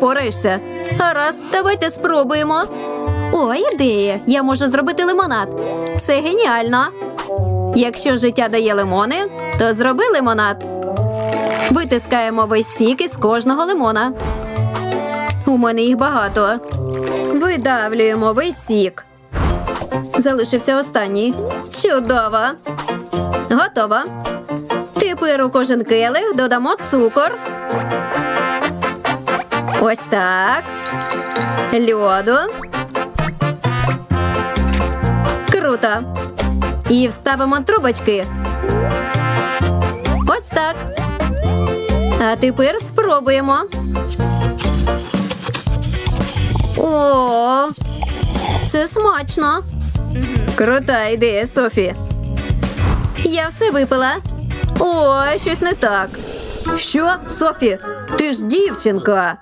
впораєшся. Гаразд, давайте спробуємо. О, ідея! Я можу зробити лимонад. Це геніально. Якщо життя дає лимони, то зроби лимонад. Витискаємо весь сік із кожного лимона. У мене їх багато. Видавлюємо весь сік. Залишився останній. Чудово. Готово. Тепер у кожен келих додамо цукор. Ось так. Льоду. Круто. І вставимо трубочки. Ось так. А тепер спробуємо. О, це смачно. Крута ідея, Софі. Я все випила. О, щось не так. Що, Софі? Ти ж дівчинка.